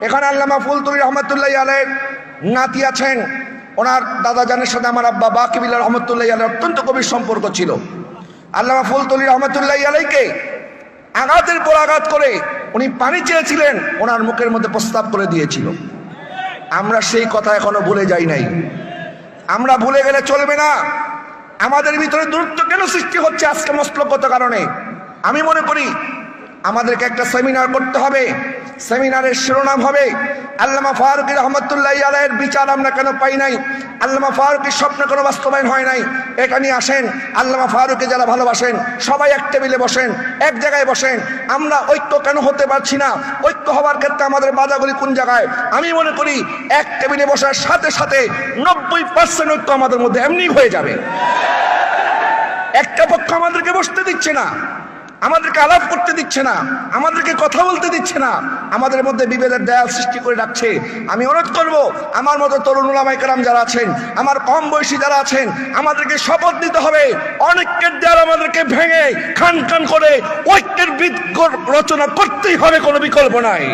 এখানে আল্লামা ফুলতুলি রহমতুল্লাহ আলের নাতি আছেন। ওনার দাদা জানের সাথে আমার আব্বা বাকিবিল্লা রহমতুল্লাহ আলের অত্যন্ত গভীর সম্পর্ক ছিল। আল্লামা ফুলতুলি রহমতুল্লাহ আলাইকে আঘাতের পর আঘাত করে উনি পানি চেয়েছিলেন, ওনার মুখের মধ্যে প্রস্তাব করে দিয়েছিল। আমরা সেই কথা এখনও ভুলে যাই নাই। আমরা ভুলে গেলে চলবে না। আমাদের ভিতরে দূরত্ব কেন সৃষ্টি হচ্ছে আজকে মস্তলগত কারণে? আমি মনে করি আমাদেরকে একটা সেমিনার করতে হবে। সেমিনারের শিরোনাম হবে, আল্লামা ফারুকি রহমতুল্লাহ আলাইয়ের বিচার আমরা কেন পাই নাই? আল্লামা ফারুকের স্বপ্ন কোনো বাস্তবায়ন হয় নাই? এটা নিয়ে আসেন, আল্লামা ফারুকে যারা ভালোবাসেন, সবাই এক টেবিলে বসেন, এক জায়গায় বসেন। আমরা ঐক্য কেন হতে পারছি না? ঐক্য হওয়ার ক্ষেত্রে আমাদের বাধাগুলি কোন জায়গায়? আমি মনে করি, এক টেবিলে বসার সাথে সাথে নব্বই পার্সেন্ট ঐক্য আমাদের মধ্যে এমনি হয়ে যাবে। একটা পক্ষ আমাদেরকে বসতে দিচ্ছে না। আমাদেরকে আলাপ করতে দিচ্ছে না, আমাদেরকে কথা বলতে দিচ্ছে না, আমাদের মধ্যে বিভেদের দেয়াল সৃষ্টি করে রাখছে। আমি অনুরোধ করব, আমার মতো তরুণ ওলামাই কালাম যারা আছেন, আমার কম বয়সী যারা আছেন, আমাদেরকে শপথ নিতে হবে, অনেকের দেয়াল আমাদেরকে ভেঙে খান খান করে ঐক্যের রচনা করতেই হবে, কোনো বিকল্প নাই।